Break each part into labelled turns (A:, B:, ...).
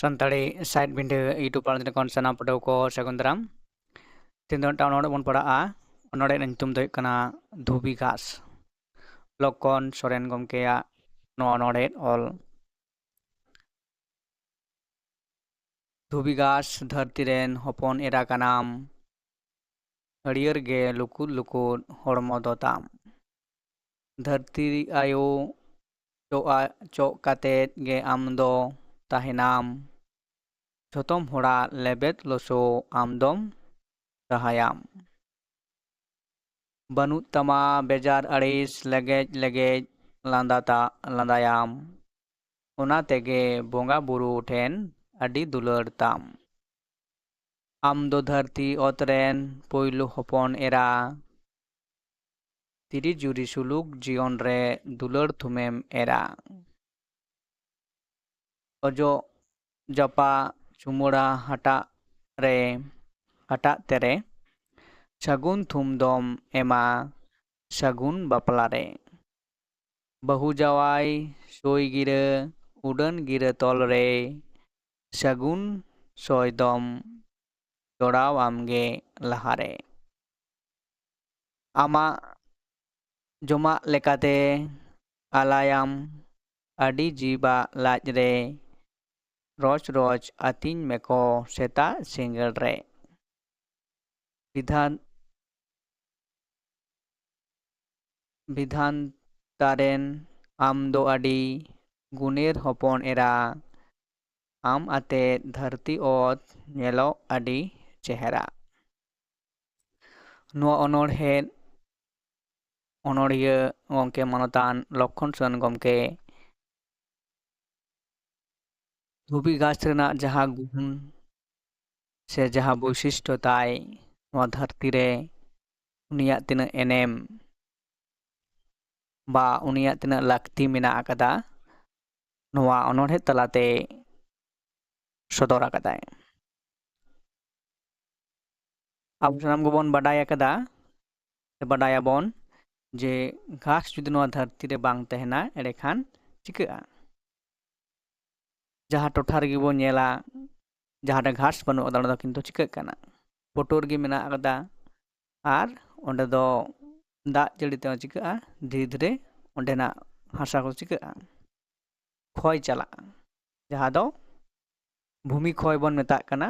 A: Santali side ᱵᱤᱱᱰᱟᱹ YouTube ᱯᱟᱲᱟ ᱠᱷᱚᱱ ᱥᱟᱱᱟᱢ ᱯᱟᱹᱴᱷᱩᱣᱟᱹ ᱠᱚ ᱥᱟᱹᱜᱩᱱ ᱫᱟᱨᱟᱢ ᱛᱮᱦᱮᱧ ᱫᱚ ᱢᱤᱫᱴᱟᱝ ᱚᱱᱚᱬᱦᱮ ᱵᱚᱱ ᱯᱟᱲᱦᱟᱜᱼᱟ ᱚᱱᱚᱬᱦᱮ ᱨᱮᱱᱟᱜ ᱧᱩᱛᱩᱢ ᱫᱚ ᱦᱩᱭᱩᱜ ᱠᱟᱱᱟ ᱫᱷᱩᱵᱤ ᱜᱷᱟᱥ ᱞᱚᱠᱠᱷᱚᱱ ᱥᱚᱨᱮᱱ ᱜᱚᱢᱠᱮᱭᱟᱜ ᱱᱚᱣᱟ ᱚᱱᱚᱬᱦᱮ ᱚᱞ ᱫᱷᱩᱵᱤ ᱜᱷᱟᱥ ᱫᱷᱟᱹᱨᱛᱤ ᱨᱮᱱ ᱦᱚᱯᱚᱱ ᱮᱨᱟ ᱠᱟᱱᱟᱢ ᱦᱟᱹᱨᱭᱟᱹᱲ ᱜᱮ ᱞᱩᱠᱩᱫ ᱞᱩᱠᱩᱫ ᱦᱚᱲᱢᱚ ᱫᱚ ᱛᱟᱢ ᱫᱷᱟᱹᱨᱛᱤ ᱟᱭᱳ ᱪᱚᱜᱼᱟ ᱪᱚᱜ ᱠᱟᱛᱮᱫ ᱜᱮ ᱟᱢ ᱫᱚ ᱛᱟᱦᱮᱱᱟᱢ ᱡᱷᱚᱛᱚᱢ ᱦᱚᱲᱟᱜ ᱞᱮᱵᱮᱫ ᱞᱚᱥᱚ ᱟᱢ ᱫᱚᱢ ᱥᱟᱦᱟᱭᱟᱢ ᱵᱟᱹᱱᱩᱜ ᱛᱟᱢᱟ ᱵᱮᱡᱟᱨ ᱟᱹᱲᱤᱥ ᱞᱮᱜᱮᱡ ᱞᱮᱜᱮᱡ ᱞᱟᱸᱫᱟ ᱞᱟᱸᱫᱟᱭᱟᱢ ᱚᱱᱟ ᱛᱮᱜᱮ ᱵᱚᱸᱜᱟ ᱵᱩᱨᱩ ᱴᱷᱮᱱ ᱟᱹᱰᱤ ᱫᱩᱞᱟᱹᱲ ᱛᱟᱢ ᱟᱢ ᱫᱚ ᱫᱷᱟᱹᱨᱛᱤ ᱚᱛ ᱨᱮᱱ ᱯᱳᱭᱞᱳ ᱦᱚᱯᱚᱱ ᱮᱨᱟ ᱛᱤᱨᱤ ᱡᱩᱨᱤ ᱥᱩᱞᱩᱠ ᱡᱤᱭᱚᱱ ᱨᱮ ᱫᱩᱞᱟᱹᱲ ᱛᱷᱩᱢᱮᱢ ᱮᱨᱟ ᱚᱡᱚᱜ ᱡᱟᱯᱟ ᱪᱩᱢᱟᱹᱲᱟ ᱦᱟᱴᱟᱜ ᱨᱮ ᱦᱟᱴᱟᱜ ᱛᱮᱨᱮ ᱥᱟᱹᱜᱩᱱ ᱛᱷᱩᱢ ᱫᱚᱢ ᱮᱢᱟ ᱥᱟᱹᱜᱩᱱ ᱵᱟᱯᱞᱟ ᱨᱮ ᱵᱟᱹᱦᱩ ᱡᱟᱶᱟᱭ ᱥᱳᱭ ᱜᱤᱨᱟᱹ ᱩᱰᱟᱹᱱ ᱜᱤᱨᱟᱹ ᱛᱚᱞ ᱨᱮ ᱥᱟᱹᱜᱩᱱ ᱥᱚᱭ ᱫᱚᱢ ᱡᱚᱲᱟᱣ ᱟᱢᱜᱮ ᱞᱟᱦᱟᱨᱮ ᱟᱢᱟᱜ ᱡᱚᱢᱟᱜ ᱞᱮᱠᱟᱛᱮ ᱟᱞᱟᱭᱟᱢ ᱟᱹᱰᱤ ᱡᱤᱵᱟᱜ ᱞᱟᱡ ᱨᱮ ᱨᱚᱡᱽ ᱨᱚᱡᱽ ᱟᱹᱛᱤᱧ ᱢᱮᱠᱚ ᱥᱮᱛᱟᱜ ᱥᱮᱸᱜᱮᱞ ᱨᱮ ᱵᱤᱫᱷᱟᱱ ᱵᱤᱫᱷᱟᱱ ᱛᱟᱨᱮᱱ ᱟᱢ ᱫᱚ ᱟᱹᱰᱤ ᱜᱩᱱᱮᱨ ᱦᱚᱯᱚᱱ ᱮᱨᱟ ᱟᱢ ᱟᱛᱮᱫ ᱫᱷᱟᱹᱨᱛᱤ ᱚᱛ ᱧᱮᱞᱚᱜ ᱟᱹᱰᱤ ᱪᱮᱦᱨᱟ ᱱᱚᱣᱟ ᱚᱱᱚᱬᱦᱮᱸ ᱚᱱᱚᱲᱦᱤᱭᱟᱹ ᱜᱚᱢᱠᱮ ᱢᱟᱱᱚᱛᱟᱱ ᱞᱚᱠᱠᱷᱚᱱ ᱥᱚᱨᱮᱱ ᱜᱚᱢᱠᱮ ᱫᱷᱩᱵᱤ ᱜᱷᱟᱥ ᱨᱮᱱᱟᱜ ᱡᱟᱦᱟᱸ ᱜᱩᱱ ᱥᱮ ᱡᱟᱦᱟᱸ ᱵᱳᱭᱥᱤᱥᱴᱚ ᱛᱟᱭ ᱱᱚᱣᱟ ᱫᱷᱟᱹᱨᱛᱤ ᱨᱮ ᱩᱱᱤᱭᱟᱜ ᱛᱤᱱᱟᱹᱜ ᱮᱱᱮᱢ ᱵᱟ ᱩᱱᱤᱭᱟᱜ ᱛᱤᱱᱟᱹᱜ ᱞᱟᱹᱠᱛᱤ ᱢᱮᱱᱟᱜ ᱟᱠᱟᱫᱟ ᱱᱚᱣᱟ ᱚᱱᱚᱬᱦᱮ ᱛᱟᱞᱟᱛᱮ ᱥᱚᱫᱚᱨ ᱟᱠᱟᱫᱟᱭ ᱟᱵᱚ ᱥᱟᱱᱟᱢ ᱜᱮᱵᱚᱱ ᱵᱟᱰᱟᱭ ᱟᱠᱟᱫᱟ ᱵᱟᱰᱟᱭᱟᱵᱚᱱ ᱡᱮ ᱜᱷᱟᱥ ᱡᱩᱫᱤ ᱱᱚᱣᱟ ᱫᱷᱟᱹᱨᱛᱤ ᱨᱮ ᱵᱟᱝ ᱛᱟᱦᱮᱱᱟ ᱮᱸᱰᱮᱠᱷᱟᱱ ᱪᱤᱠᱟᱹᱜᱼᱟ ᱡᱟᱦᱟᱸ ᱴᱚᱴᱷᱟ ᱨᱮᱜᱮ ᱵᱚᱱ ᱧᱮᱞᱟ ᱡᱟᱦᱟᱸᱨᱮ ᱜᱷᱟᱥ ᱵᱟᱹᱱᱩᱜ ᱟᱠᱟᱫᱟ ᱚᱸᱰᱮ ᱫᱚ ᱠᱤᱱᱛᱩ ᱪᱤᱠᱟᱹᱜ ᱠᱟᱱᱟ ᱯᱩᱴᱩᱨ ᱜᱮ ᱢᱮᱱᱟᱜ ᱟᱠᱟᱫᱟ ᱟᱨ ᱚᱸᱰᱮ ᱫᱚ ᱫᱟᱜ ᱡᱟᱹᱲᱤ ᱛᱮᱦᱚᱸ ᱪᱤᱠᱟᱹᱜᱼᱟ ᱫᱷᱤᱨᱮ ᱫᱷᱤᱨᱮ ᱚᱸᱰᱮᱱᱟᱜ ᱦᱟᱥᱟ ᱠᱚ ᱪᱤᱠᱟᱹᱜᱼᱟ ᱠᱷᱚᱭ ᱪᱟᱞᱟᱜᱼᱟ ᱡᱟᱦᱟᱸ ᱫᱚ ᱵᱷূᱢᱤ ᱠᱷᱚᱭ ᱵᱚᱱ ᱢᱮᱛᱟᱜ ᱠᱟᱱᱟ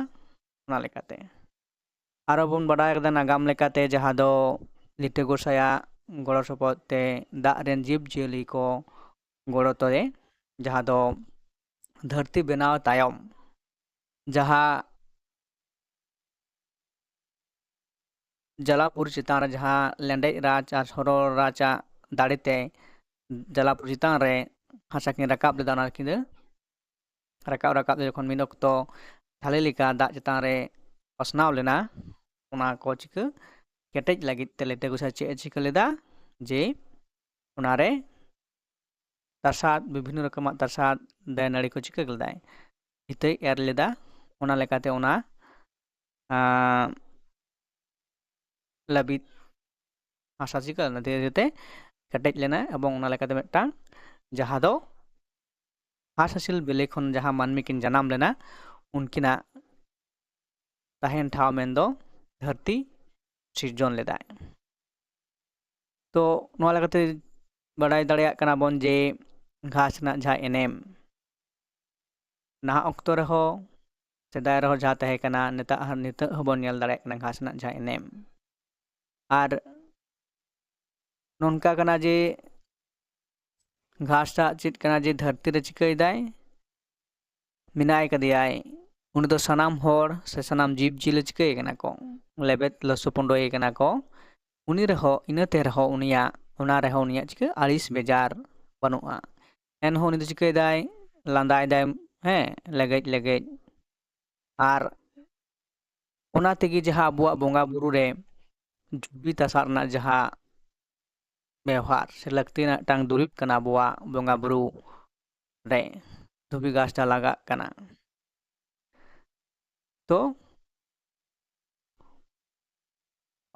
A: ᱚᱱᱟ ᱞᱮᱠᱟᱛᱮ ᱟᱨᱚ ᱵᱚᱱ ᱵᱟᱰᱟᱭ ᱟᱠᱟᱫᱟ ᱱᱟᱜᱟᱢ ᱞᱮᱠᱟᱛᱮ ᱡᱟᱦᱟᱸ ᱫᱚ ᱞᱤᱴᱟᱹ ᱜᱚᱸᱥᱟᱭᱟᱜ ᱜᱚᱲᱚ ᱥᱚᱯᱚᱦᱚᱫ ᱛᱮ ᱫᱟᱜ ᱨᱮᱱ ᱡᱤᱵᱽᱼᱡᱤᱭᱟᱹᱞᱤ ᱠᱚ ᱜᱚᱲᱚ ᱛᱮ ᱡᱟᱦᱟᱸ ᱫᱚ ᱫᱷᱟᱹᱨᱛᱤ ᱵᱮᱱᱟᱣ ᱛᱟᱭᱚᱢ ᱡᱟᱦᱟᱸ ᱡᱟᱞᱟᱯᱩᱨ ᱪᱮᱛᱟᱱ ᱨᱮ ᱡᱟᱦᱟᱸ ᱞᱮᱸᱰᱮᱡ ᱨᱟᱡᱽ ᱟᱨ ᱥᱚᱨᱚ ᱨᱟᱡᱽᱟᱜ ᱫᱟᱲᱮᱛᱮ ᱡᱟᱞᱟᱯᱩᱨ ᱪᱮᱛᱟᱱ ᱨᱮ ᱦᱟᱥᱟ ᱠᱤᱱ ᱨᱟᱠᱟᱵ ᱞᱮᱫᱟ ᱚᱱᱟ ᱠᱤᱱᱟᱹ ᱨᱟᱠᱟᱵ ᱨᱟᱠᱟᱵ ᱛᱮ ᱡᱚᱠᱷᱚᱱ ᱢᱤᱫ ᱚᱠᱛᱚ ᱛᱷᱟᱹᱞᱤ ᱞᱮᱠᱟ ᱫᱟᱜ ᱪᱮᱛᱟᱱ ᱨᱮ ᱯᱟᱥᱱᱟᱣ ᱞᱮᱱᱟ ᱚᱱᱟ ᱠᱚ ᱪᱤᱠᱟᱹ ᱠᱮᱴᱮᱡ ᱞᱟᱹᱜᱤᱫ ᱛᱮ ᱞᱤᱴᱟᱹ ᱜᱚᱸᱥᱟᱭ ᱪᱮᱫ ᱮ ᱪᱤᱠᱟᱹ ᱞᱮᱫᱟ ᱡᱮ ᱚᱱᱟᱨᱮ ᱛᱟᱥᱟᱫ ᱵᱤᱵᱷᱤᱱᱱᱚ ᱨᱚᱠᱚᱢᱟᱜ ᱛᱟᱥᱟᱫ ᱫᱟᱨᱮ ᱱᱟᱹᱲᱤ ᱠᱚ ᱪᱤᱠᱟᱹ ᱞᱮᱫᱟᱭ ᱤᱛᱟᱹᱭ ᱮᱨ ᱞᱮᱫᱟ ᱚᱱᱟ ᱞᱮᱠᱟᱛᱮ ᱚᱱᱟ ᱞᱟᱹᱵᱤᱫ ᱦᱟᱥᱟ ᱪᱤᱠᱟᱹ ᱞᱮᱱᱟ ᱫᱷᱤᱨᱮ ᱫᱷᱤᱨᱮᱛᱮ ᱠᱮᱴᱮᱡ ᱞᱮᱱᱟ ᱮᱵᱚᱝ ᱚᱱᱟ ᱞᱮᱠᱟᱛᱮ ᱢᱤᱫᱴᱟᱝ ᱡᱟᱦᱟᱸ ᱫᱚ ᱦᱟᱸᱥᱼᱦᱟᱹᱥᱤᱞ ᱵᱤᱞᱤ ᱠᱷᱚᱱ ᱡᱟᱦᱟᱸ ᱢᱟᱹᱱᱢᱤ ᱠᱤᱱ ᱡᱟᱱᱟᱢ ᱞᱮᱱᱟ ᱩᱱᱠᱤᱱᱟᱜ ᱛᱟᱦᱮᱱ ᱴᱷᱟᱶ ᱢᱮᱱᱫᱚ ᱫᱷᱟᱹᱨᱛᱤ ᱥᱤᱨᱡᱚᱱ ᱞᱮᱫᱟᱭ ᱛᱚ ᱱᱚᱣᱟ ᱞᱮᱠᱟᱛᱮ ᱵᱟᱰᱟᱭ ᱫᱟᱲᱮᱭᱟᱜ ᱠᱟᱱᱟ ᱵᱚᱱ ᱡᱮ ᱜᱷᱟᱥ ᱨᱮᱱᱟᱜ ᱡᱟᱦᱟᱸ ᱮᱱᱮᱢ ᱱᱟᱦᱟᱜ ᱚᱠᱛᱚ ᱨᱮᱦᱚᱸ ᱥᱮᱫᱟᱭ ᱨᱮᱦᱚᱸ ᱡᱟᱦᱟᱸ ᱛᱟᱦᱮᱸ ᱠᱟᱱᱟ ᱱᱤᱛᱚᱜ ᱱᱤᱛᱚᱜ ᱦᱚᱸᱵᱚᱱ ᱧᱮᱞ ᱫᱟᱲᱮᱭᱟᱜ ᱠᱟᱱᱟ ᱜᱷᱟᱥ ᱨᱮᱱᱟᱜ ᱡᱟᱦᱟᱸ ᱮᱱᱮᱢ ᱟᱨ ᱱᱚᱝᱠᱟ ᱠᱟᱱᱟ ᱡᱮ ᱜᱷᱟᱥᱴᱟᱜ ᱪᱮᱫ ᱠᱟᱱᱟ ᱡᱮ ᱫᱷᱟᱹᱨᱛᱤ ᱨᱮ ᱪᱤᱠᱟᱹᱭᱮᱫᱟᱭ ᱢᱮᱱᱟᱭ ᱠᱟᱫᱮᱭᱟᱭ ᱩᱱᱤ ᱫᱚ ᱥᱟᱱᱟᱢ ᱦᱚᱲ ᱥᱮ ᱥᱟᱱᱟᱢ ᱡᱤᱵᱽᱼᱡᱤᱭᱟᱹᱞᱤ ᱪᱤᱠᱟᱹᱭ ᱠᱟᱱᱟ ᱠᱚ ᱞᱮᱵᱮᱫ ᱞᱚᱥᱚᱯᱚᱸᱰᱚᱭ ᱠᱟᱱᱟ ᱠᱚ ᱩᱱᱤ ᱨᱮᱦᱚᱸ ᱤᱱᱟᱹᱛᱮ ᱨᱮᱦᱚᱸ ᱩᱱᱤᱭᱟᱜ ᱚᱱᱟ ᱨᱮᱦᱚᱸ ᱩᱱᱤᱭᱟᱜ ᱪᱤᱠᱟᱹ ᱟᱹᱲᱤᱥ ᱵᱮᱡᱟᱨ ᱵᱟᱹᱱᱩᱜᱼᱟ ᱮᱱᱦᱚᱸ ᱩᱱᱤ ᱫᱚ ᱪᱤᱠᱟᱹᱭᱮᱫᱟᱭ ᱞᱟᱸᱫᱟᱭᱮᱫᱟᱭ ᱦᱮᱸ ᱞᱮᱜᱮᱡ ᱞᱮᱜᱮᱡ ᱟᱨ ᱚᱱᱟ ᱛᱮᱜᱮ ᱡᱟᱦᱟᱸ ᱟᱵᱚᱣᱟᱜ ᱵᱚᱸᱜᱟ ᱵᱩᱨᱩ ᱨᱮ ᱫᱷᱩᱵᱤ ᱛᱟᱥᱟᱫ ᱨᱮᱱᱟᱜ ᱡᱟᱦᱟᱸ ᱵᱮᱣᱦᱟᱨ ᱥᱮ ᱞᱟᱹᱠᱛᱤᱭᱟᱱᱟᱜ ᱢᱤᱫᱴᱟᱝ ᱫᱩᱨᱤᱵᱽ ᱠᱟᱱᱟ ᱟᱵᱚᱣᱟᱜ ᱵᱚᱸᱜᱟ ᱵᱩᱨᱩ ᱨᱮ ᱫᱷᱩᱵᱤ ᱜᱷᱟᱥᱴᱟ ᱞᱟᱜᱟᱜ ᱠᱟᱱᱟ ᱛᱚ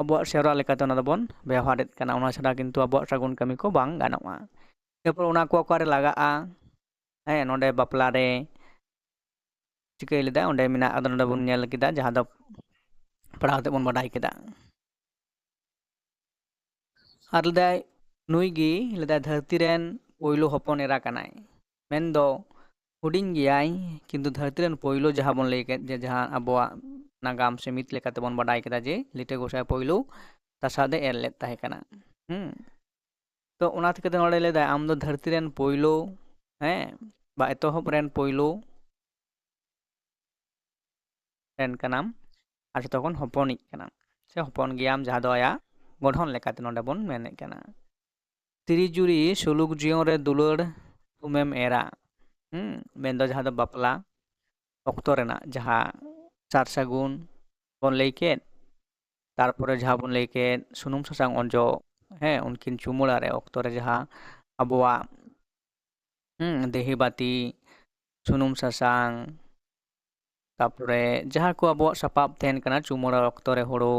A: ᱟᱵᱚᱣᱟᱜ ᱥᱮᱨᱣᱟ ᱞᱮᱠᱟᱛᱮ ᱚᱱᱟ ᱫᱚᱵᱚᱱ ᱵᱮᱣᱦᱟᱨᱮᱫ ᱠᱟᱱᱟ ᱚᱱᱟ ᱪᱷᱟᱰᱟ ᱠᱤᱱᱛᱩ ᱟᱵᱚᱣᱟᱜ ᱥᱟᱹᱜᱩᱱ ᱠᱟᱹᱢᱤ ᱠᱚ ᱵᱟᱝ ᱜᱟᱱᱚᱜᱼᱟ ᱮᱨᱯᱚᱨ ᱚᱱᱟ ᱠᱚ ᱚᱠᱟᱨᱮ ᱞᱟᱜᱟᱜᱼᱟ ᱦᱮᱸ ᱱᱚᱰᱮ ᱵᱟᱯᱞᱟ ᱨᱮ ᱪᱤᱠᱟᱹᱭ ᱞᱮᱫᱟ ᱚᱸᱰᱮ ᱢᱮᱱᱟᱜ ᱟᱫᱚ ᱱᱚᱰᱮ ᱵᱚᱱ ᱧᱮᱞ ᱠᱮᱫᱟ ᱡᱟᱦᱟᱸ ᱫᱚ ᱯᱟᱲᱦᱟᱣ ᱠᱟᱛᱮ ᱵᱚᱱ ᱵᱟᱰᱟᱭ ᱠᱮᱫᱟ ᱟᱨ ᱞᱮᱫᱟᱭ ᱱᱩᱭ ᱜᱮ ᱞᱮᱫᱟᱭ ᱫᱷᱟᱹᱨᱛᱤ ᱨᱮᱱ ᱯᱳᱭᱞᱳ ᱦᱚᱯᱚᱱ ᱮᱨᱟ ᱠᱟᱱᱟᱭ ᱢᱮᱱᱫᱚ ᱦᱩᱰᱤᱧ ᱜᱮᱭᱟᱭ ᱠᱤᱱᱛᱩ ᱫᱷᱟᱹᱨᱛᱤ ᱨᱮᱱ ᱯᱳᱭᱞᱳ ᱡᱟᱦᱟᱸ ᱵᱚᱱ ᱞᱟᱹᱭ ᱠᱮᱫ ᱡᱮ ᱡᱟᱦᱟᱸ ᱟᱵᱚᱣᱟᱜ ᱱᱟᱜᱟᱢ ᱥᱮ ᱢᱤᱛ ᱞᱮᱠᱟᱛᱮ ᱵᱚᱱ ᱵᱟᱰᱟᱭ ᱠᱮᱫᱟ ᱡᱮ ᱞᱤᱴᱟᱹ ᱜᱚᱸᱥᱟᱭ ᱯᱳᱭᱞᱳ ᱛᱟᱥᱟᱫᱮ ᱮᱨ ᱞᱮᱫ ᱛᱟᱦᱮᱸ ᱠᱟᱱᱟ ᱦᱩᱸ ᱛᱚ ᱚᱱᱟ ᱛᱮᱜᱮ ᱱᱚᱰᱮ ᱞᱟᱹᱭᱫᱟᱭ ᱟᱢ ᱫᱚ ᱫᱷᱟᱹᱨᱛᱤ ᱨᱮᱱ ᱯᱳᱭᱞᱳ ᱦᱮᱸ ᱵᱟ ᱮᱛᱚᱦᱚᱵ ᱨᱮᱱ ᱯᱳᱭᱞᱳ ᱨᱮᱱ ᱠᱟᱱᱟᱢ ᱟᱨ ᱡᱚᱛᱚ ᱠᱷᱚᱱ ᱦᱚᱯᱚᱱᱤᱡ ᱠᱟᱱᱟᱢ ᱥᱮ ᱦᱚᱯᱚᱱ ᱜᱮᱭᱟᱢ ᱡᱟᱦᱟᱸ ᱫᱚ ᱟᱭᱟᱜ ᱜᱚᱲᱦᱚᱱ ᱞᱮᱠᱟᱛᱮ ᱱᱚᱰᱮ ᱵᱚᱱ ᱢᱮᱱᱮᱫ ᱠᱟᱱᱟ ᱛᱤᱨᱤᱡᱩᱨᱤ ᱥᱩᱞᱩᱠ ᱡᱤᱭᱚᱱ ᱨᱮ ᱫᱩᱞᱟᱹᱲ ᱛᱩᱢᱮᱢ ᱮᱨᱟ ᱦᱩᱸ ᱢᱮᱱᱫᱚ ᱡᱟᱦᱟᱸ ᱫᱚ ᱵᱟᱯᱞᱟ ᱚᱠᱛᱚ ᱨᱮᱱᱟᱜ ᱡᱟᱦᱟᱸ ᱥᱟᱨ ᱥᱟᱹᱜᱩᱱ ᱵᱚᱱ ᱞᱟᱹᱭ ᱠᱮᱫ ᱛᱟᱨᱯᱚᱨᱮ ᱡᱟᱦᱟᱸ ᱵᱚᱱ ᱞᱟᱹᱭ ᱠᱮᱫ ᱥᱩᱱᱩᱢ ᱥᱟᱥᱟᱝ ᱚᱡᱚᱜ ᱦᱮᱸ ᱩᱱᱠᱤᱱ ᱪᱩᱢᱟᱹᱲᱟ ᱨᱮ ᱚᱠᱛᱚ ᱨᱮ ᱡᱟᱦᱟᱸ ᱟᱵᱚᱣᱟᱜ ᱦᱩᱸ ᱫᱮᱦᱤ ᱵᱟᱹᱛᱤ ᱥᱩᱱᱩᱢ ᱥᱟᱥᱟᱝ ᱛᱟᱯᱚᱨᱮ ᱡᱟᱦᱟᱸ ᱠᱚ ᱟᱵᱚᱣᱟᱜ ᱥᱟᱯᱟᱵ ᱛᱟᱦᱮᱱ ᱠᱟᱱᱟ ᱪᱩᱢᱟᱹᱲᱟ ᱚᱠᱛᱚ ᱨᱮ ᱦᱳᱲᱳ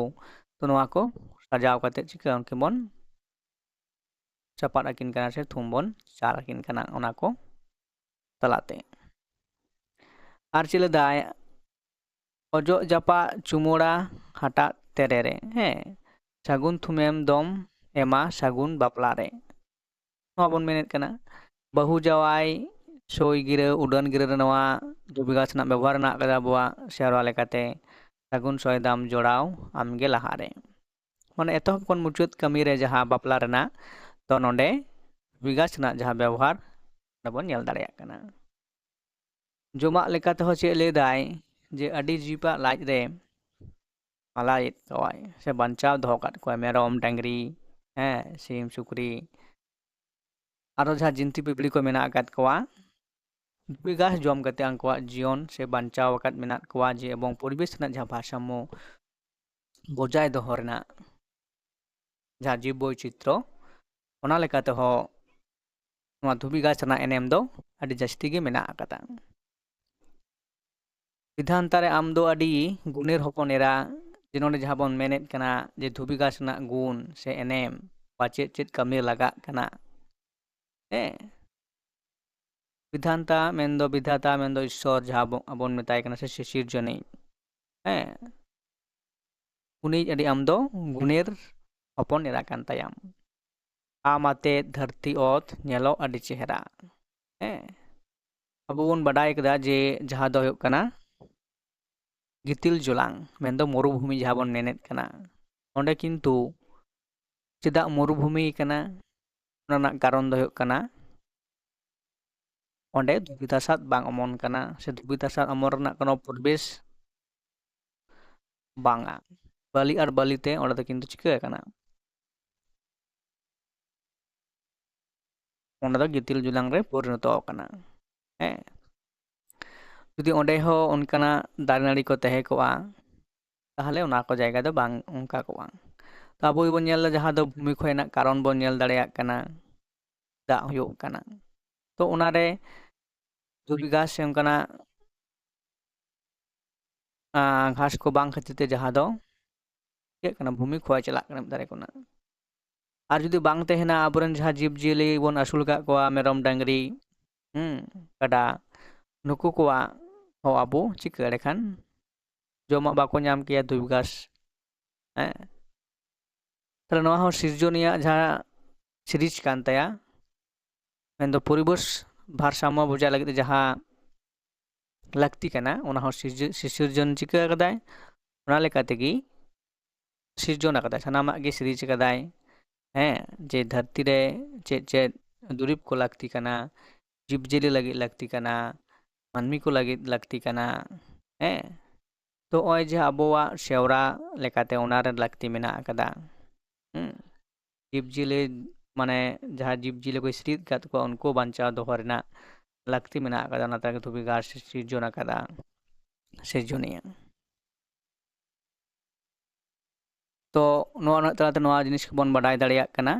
A: ᱛᱚ ᱱᱚᱣᱟ ᱠᱚ ᱥᱟᱡᱟᱣ ᱠᱟᱛᱮᱫ ᱪᱤᱠᱟᱹ ᱩᱱᱠᱤᱱ ᱵᱚᱱ ᱪᱟᱯᱟᱫ ᱟᱹᱠᱤᱱ ᱠᱟᱱᱟ ᱥᱮ ᱛᱷᱩᱢ ᱵᱚᱱ ᱪᱟᱞ ᱟᱹᱠᱤᱱ ᱠᱟᱱᱟ ᱚᱱᱟ ᱠᱚ ᱛᱟᱞᱟᱛᱮ ᱟᱨ ᱪᱮᱫ ᱞᱮᱫᱟᱭ ᱚᱡᱚᱜ ᱡᱟᱯᱟᱜ ᱪᱩᱢᱳᱲᱟ ᱦᱟᱴᱟᱜ ᱛᱮᱨᱮ ᱨᱮ ᱦᱮᱸ ᱥᱟᱹᱜᱩᱱ ᱛᱷᱩᱢᱮᱢ ᱫᱚᱢ ᱮᱢᱟ ᱥᱟᱹᱜᱩᱱ ᱵᱟᱯᱞᱟ ᱨᱮ ᱱᱚᱣᱟ ᱵᱚᱱ ᱢᱮᱱᱮᱫ ᱠᱟᱱᱟ ᱵᱟᱹᱦᱩ ᱡᱟᱶᱟᱭ ᱥᱳᱭ ᱜᱤᱨᱟᱹ ᱩᱰᱟᱹᱱ ᱜᱤᱨᱟᱹ ᱨᱮ ᱱᱚᱣᱟ ᱫᱷᱩᱵᱤ ᱜᱷᱟᱸᱥ ᱨᱮᱱᱟᱜ ᱵᱮᱵᱚᱦᱟᱨ ᱢᱮᱱᱟᱜ ᱟᱠᱟᱫᱟ ᱟᱵᱚᱣᱟᱜ ᱥᱮᱨᱣᱟ ᱞᱮᱠᱟᱛᱮ ᱥᱟᱹᱜᱩᱱ ᱥᱚᱭᱫᱟᱢ ᱡᱚᱲᱟᱣ ᱟᱢᱜᱮ ᱞᱟᱦᱟᱨᱮ ᱢᱟᱱᱮ ᱮᱛᱚᱦᱚᱵ ᱠᱷᱚᱱ ᱢᱩᱪᱟᱹᱫ ᱠᱟᱹᱢᱤᱨᱮ ᱡᱟᱦᱟᱸ ᱵᱟᱯᱞᱟ ᱨᱮᱱᱟᱜ ᱛᱚ ᱱᱚᱰᱮ ᱫᱷᱩᱵᱤ ᱜᱷᱟᱸᱥ ᱨᱮᱱᱟᱜ ᱡᱟᱦᱟᱸ ᱵᱮᱵᱚᱦᱟᱨ ᱚᱸᱰᱮ ᱵᱚᱱ ᱧᱮᱞ ᱫᱟᱲᱮᱭᱟᱜ ᱠᱟᱱᱟ ᱡᱚᱢᱟᱜ ᱞᱮᱠᱟ ᱛᱮᱦᱚᱸ ᱪᱮᱫ ᱞᱟᱹᱭᱫᱟᱭ ᱡᱮ ᱟᱹᱰᱤ ᱡᱤᱵᱟᱜ ᱞᱟᱡ ᱨᱮ ᱟᱞᱟᱭᱮᱫ ᱠᱚᱣᱟᱭ ᱥᱮ ᱵᱟᱧᱪᱟᱣ ᱫᱚᱦᱚ ᱠᱟᱜ ᱠᱚᱣᱟᱭ ᱢᱮᱨᱚᱢ ᱰᱟᱝᱨᱤ ᱦᱮᱸ ᱥᱤᱢ ᱥᱩᱠᱨᱤ ᱟᱨᱚ ᱡᱟᱦᱟᱸ ᱡᱤᱱᱛᱤ ᱯᱤᱯᱲᱤ ᱠᱚ ᱢᱮᱱᱟᱜ ᱟᱠᱟᱫ ᱠᱚᱣᱟ ᱫᱷᱩᱵᱤ ᱜᱷᱟᱥ ᱡᱚᱢ ᱠᱟᱛᱮ ᱩᱱᱠᱩᱣᱟᱜ ᱡᱤᱭᱚᱱ ᱥᱮ ᱵᱟᱧᱪᱟᱣ ᱟᱠᱟᱫ ᱢᱮᱱᱟᱜ ᱠᱚᱣᱟ ᱡᱮ ᱮᱵᱚᱝ ᱯᱚᱨᱤᱵᱮᱥ ᱨᱮᱱᱟᱜ ᱡᱟᱦᱟᱸ ᱵᱷᱟᱨᱥᱟᱢᱢᱚ ᱵᱚᱡᱟᱭ ᱫᱚᱦᱚ ᱨᱮᱱᱟᱜ ᱡᱟᱦᱟᱸ ᱡᱤᱵ ᱵᱳᱭᱪᱤᱛᱨᱚ ᱚᱱᱟ ᱞᱮᱠᱟ ᱛᱮᱦᱚᱸ ᱱᱚᱣᱟ ᱫᱷᱩᱵᱤ ᱜᱷᱟᱥ ᱨᱮᱱᱟᱜ ᱮᱱᱮᱢ ᱫᱚ ᱟᱹᱰᱤ ᱡᱟᱹᱥᱛᱤ ᱜᱮ ᱢᱮᱱᱟᱜ ᱟᱠᱟᱫᱟ ᱵᱤᱫᱷᱟᱱᱛᱟ ᱨᱮ ᱟᱢ ᱫᱚ ᱟᱹᱰᱤ ᱜᱩᱱᱮᱨ ᱦᱚᱯᱚᱱ ᱮᱨᱟ ᱡᱮ ᱱᱚᱰᱮ ᱡᱟᱦᱟᱸ ᱵᱚᱱ ᱢᱮᱱᱮᱫ ᱠᱟᱱᱟ ᱡᱮ ᱫᱷᱩᱵᱤ ᱜᱷᱟᱸᱥ ᱨᱮᱱᱟᱜ ᱜᱩᱱ ᱥᱮ ᱮᱱᱮᱢ ᱵᱟ ᱪᱮᱫ ᱪᱮᱫ ᱠᱟᱹᱢᱤ ᱞᱟᱜᱟᱜ ᱠᱟᱱᱟ ᱦᱮᱸ ᱵᱤᱫᱷᱟᱱᱛᱟ ᱢᱮᱱᱫᱚ ᱵᱤᱫᱷᱟᱛᱟ ᱢᱮᱱᱫᱚ ᱤᱥᱥᱚᱨ ᱡᱟᱦᱟᱸ ᱟᱵᱚᱱ ᱢᱮᱛᱟᱭ ᱠᱟᱱᱟ ᱥᱮ ᱥᱤᱥᱤᱨᱡᱚᱱᱤᱡ ᱦᱮᱸ ᱩᱱᱤ ᱟᱹᱰᱤ ᱟᱢ ᱫᱚ ᱜᱩᱱᱮᱨ ᱦᱚᱯᱚᱱ ᱮᱨᱟ ᱠᱟᱱ ᱛᱟᱭᱟᱢ ᱟᱢ ᱟᱛᱮᱫ ᱫᱷᱟᱹᱨᱛᱤ ᱚᱛ ᱧᱮᱞᱚᱜ ᱟᱹᱰᱤ ᱪᱮᱦᱨᱟ ᱦᱮᱸ ᱟᱵᱚ ᱵᱚᱱ ᱵᱟᱰᱟᱭ ᱠᱮᱫᱟ ᱡᱮ ᱡᱟᱦᱟᱸ ᱫᱚ ᱦᱩᱭᱩᱜ ᱠᱟᱱᱟ ᱜᱤᱛᱤᱞ ᱡᱚᱞᱟᱝ ᱢᱮᱱᱫᱚ ᱢᱚᱨᱩᱵᱷᱩᱢᱤ ᱡᱟᱦᱟᱸ ᱵᱚᱱ ᱢᱮᱱᱮᱫ ᱠᱟᱱᱟ ᱚᱸᱰᱮ ᱠᱤᱱᱛᱩ ᱪᱮᱫᱟᱜ ᱢᱚᱨᱩᱵᱷᱩᱢᱤ ᱠᱟᱱᱟ ᱚᱱᱟ ᱨᱮᱱᱟᱜ ᱠᱟᱨᱚᱱ ᱫᱚ ᱦᱩᱭᱩᱜ ᱠᱟᱱᱟ ᱚᱸᱰে ᱫᱷᱩᱵᱤ ᱫᱷᱟᱥᱟᱫ ᱵᱟᱝ ᱚᱢᱚᱱ ᱠᱟᱱᱟ ᱥᱮ ᱫᱷᱩᱵᱤ ᱫᱷᱟᱥᱟᱫ ᱚᱢᱚᱱ ᱨᱮᱱᱟᱜ ᱠᱳᱱᱳ ᱯᱚᱨᱵᱮᱥ ᱵᱟᱝᱟ ᱵᱟᱹᱞᱤ ᱟᱨ ᱵᱟᱹᱞᱤᱛᱮ ᱚᱸᱰᱮ ᱫᱚ ᱠᱤᱱᱛᱩ ᱪᱤᱠᱟᱹ ᱟᱠᱟᱱᱟ ᱚᱸᱰᱮ ᱫᱚ ᱜᱤᱛᱤᱞ ᱡᱚᱞᱟᱝ ᱨᱮ ᱯᱚᱨᱤণᱚᱛᱚ ᱟᱠᱟᱱᱟ ᱦᱮᱸ ᱡᱩᱫᱤ ᱚᱸᱰᱮ ᱦᱚᱸ ᱚᱱᱠᱟᱱᱟᱜ ᱫᱟᱨᱮ ᱱᱟᱹᱲᱤ ᱠᱚ ᱛᱟᱦᱮᱸ ᱠᱚᱜᱼᱟ ᱛᱟᱦᱚᱞᱮ ᱚᱱᱟ ᱠᱚ ᱡᱟᱭᱜᱟ ᱫᱚ ᱵᱟᱝ ᱚᱱᱠᱟ ᱠᱚᱜᱼᱟ ᱟᱵᱚ ᱜᱮᱵᱚᱱ ᱧᱮᱞ ᱮᱫᱟ ᱡᱟᱦᱟᱸ ᱫᱚ ᱵᱷୂᱢᱤ ᱠᱷᱚᱭ ᱨᱮᱱᱟᱜ ᱠᱟᱨᱚᱱ ᱵᱚᱱ ᱧᱮᱞ ᱫᱟᱲᱮᱭᱟᱜ ᱠᱟᱱᱟ ᱫᱟᱜ ᱦᱩᱭᱩᱜ ᱠᱟᱱᱟ ᱛᱚ ᱚᱱᱟᱨᱮ ᱫᱷᱩᱵᱤ ᱜᱷᱟᱸᱥ ᱥᱮ ᱚᱱᱠᱟᱱᱟᱜ ᱜᱷᱟᱸᱥ ᱠᱚ ᱵᱟᱝ ᱠᱷᱟᱹᱛᱤᱨ ᱛᱮ ᱡᱟᱦᱟᱸ ᱫᱚ ᱪᱤᱠᱟᱹᱜ ᱠᱟᱱᱟ ᱵᱷୂᱢᱤ ᱠᱷᱚᱭ ᱪᱟᱞᱟᱜ ᱠᱟᱱᱟ ᱫᱟᱨᱮ ᱠᱷᱚᱱᱟᱜ ᱟᱨ ᱡᱩᱫᱤ ᱵᱟᱝ ᱛᱟᱦᱮᱱᱟ ᱟᱵᱚᱨᱮᱱ ᱡᱟᱦᱟᱸ ᱡᱤᱵᱽᱼᱡᱤᱭᱟᱹᱞᱤ ᱵᱚᱱ ᱟᱹᱥᱩᱞ ᱟᱠᱟᱫ ᱠᱚᱣᱟ ᱢᱮᱨᱚᱢ ᱰᱟᱝᱨᱤ ᱦᱩᱸ ᱠᱟᱰᱟ ᱱᱩᱠᱩ ᱠᱚᱣᱟᱜ ᱦᱚᱸ ᱟᱵᱚ ᱪᱤᱠᱟᱹ ᱞᱮᱠᱷᱟᱱ ᱡᱚᱢᱟᱜ ᱵᱟᱠᱚ ᱧᱟᱢ ᱠᱮᱭᱟ ᱫᱷᱩᱵᱤ ᱜᱷᱟᱸᱥ ᱦᱮᱸ ᱛᱟᱦᱚᱞᱮ ᱱᱚᱣᱟ ᱦᱚᱸ ᱥᱤᱨᱡᱚᱱᱤᱭᱟᱹ ᱡᱟᱦᱟᱸ ᱥᱤᱨᱤᱡ ᱠᱟᱱ ᱛᱟᱭᱟ ᱢᱮᱱᱫᱚ ᱯᱚᱨᱤᱵᱮᱥ ᱵᱷᱟᱨ ᱥᱟᱢᱢᱚ ᱵᱚᱡᱟᱭ ᱞᱟᱹᱜᱤᱫ ᱛᱮ ᱡᱟᱦᱟᱸ ᱞᱟᱹᱠᱛᱤ ᱠᱟᱱᱟ ᱚᱱᱟ ᱦᱚᱸ ᱥᱤᱥᱤᱨᱡᱚᱱ ᱪᱤᱠᱟᱹ ᱟᱠᱟᱫᱟᱭ ᱚᱱᱟ ᱞᱮᱠᱟ ᱛᱮᱜᱮ ᱥᱤᱨᱡᱚᱱ ᱟᱠᱟᱫᱟᱭ ᱥᱟᱱᱟᱢᱟᱜ ᱜᱮ ᱥᱤᱨᱤᱡᱽ ᱟᱠᱟᱫᱟᱭ ᱦᱮᱸ ᱡᱮ ᱫᱷᱟᱹᱨᱛᱤ ᱨᱮ ᱪᱮᱫ ᱪᱮᱫ ᱫᱩᱨᱤᱵᱽ ᱠᱚ ᱞᱟᱹᱠᱛᱤ ᱠᱟᱱᱟ ᱡᱤᱵᱽᱼᱡᱤᱭᱟᱹᱞᱤ ᱞᱟᱹᱜᱤᱫ ᱞᱟᱹᱠᱛᱤ ᱠᱟᱱᱟ ᱢᱟᱹᱱᱢᱤ ᱠᱚ ᱞᱟᱹᱜᱤᱫ ᱞᱟᱹᱠᱛᱤ ᱠᱟᱱᱟ ᱦᱮᱸ ᱛᱚ ᱱᱚᱜᱼᱚᱭ ᱡᱮ ᱟᱵᱚᱣᱟᱜ ᱥᱮᱣᱨᱟ ᱞᱮᱠᱟᱛᱮ ᱚᱱᱟᱨᱮ ᱞᱟᱹᱠᱛᱤ ᱢᱮᱱᱟᱜ ᱟᱠᱟᱫᱟ ᱦᱩᱸ ᱡᱤᱵᱽᱼᱡᱤᱭᱟᱹᱞᱤ ᱢᱟᱱᱮ ᱡᱟᱦᱟᱸ ᱡᱤᱵᱽᱼᱡᱤᱭᱟᱹᱞᱤ ᱠᱚ ᱥᱤᱨᱤᱡ ᱟᱠᱟᱫ ᱠᱚᱣᱟ ᱩᱱᱠᱩ ᱵᱟᱧᱪᱟᱣ ᱫᱚᱦᱚ ᱨᱮᱱᱟᱜ ᱞᱟᱹᱠᱛᱤ ᱢᱮᱱᱟᱜ ᱟᱠᱟᱫᱟ ᱚᱱᱟᱛᱮ ᱫᱷᱩᱵᱤ ᱜᱷᱟᱸᱥ ᱥᱤᱨᱡᱚᱱ ᱟᱠᱟᱫᱟ ᱥᱤᱨᱡᱚᱱᱤᱭᱟᱹ ᱛᱚ ᱱᱚᱣᱟ ᱨᱮᱱᱟᱜ ᱛᱟᱞᱟᱛᱮ ᱱᱚᱣᱟ ᱡᱤᱱᱤᱥ ᱵᱚᱱ ᱵᱟᱰᱟᱭ ᱫᱟᱲᱮᱭᱟᱜ ᱠᱟᱱᱟ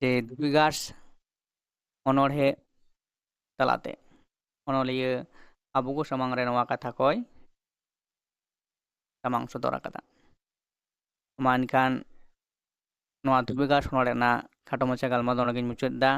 A: ᱡᱮ ᱫᱷᱩᱵᱤ ᱜᱷᱟᱸᱥ ᱚᱱᱚᱬᱦᱮᱸ ᱛᱟᱞᱟᱛᱮ ᱚᱱᱚᱞᱤᱭᱟᱹ ᱟᱵᱚ ᱠᱚ ᱥᱟᱢᱟᱝ ᱨᱮ ᱱᱚᱣᱟ ᱠᱟᱛᱷᱟ ᱠᱚᱭ ᱥᱟᱢᱟᱝ ᱥᱚᱫᱚᱨ ᱟᱠᱟᱫᱟ ᱢᱟ ᱮᱱᱠᱷᱟᱱ ᱱᱚᱣᱟ ᱫᱷᱩᱵᱤ ᱜᱷᱟᱸᱥ ᱨᱮᱱᱟᱜ ᱠᱷᱟᱴᱚ ᱢᱟᱪᱷᱟ ᱜᱟᱞᱢᱟᱨᱟᱣ ᱱᱚᱰᱮᱜᱤᱧ ᱢᱩᱪᱟᱹᱫ ᱮᱫᱟ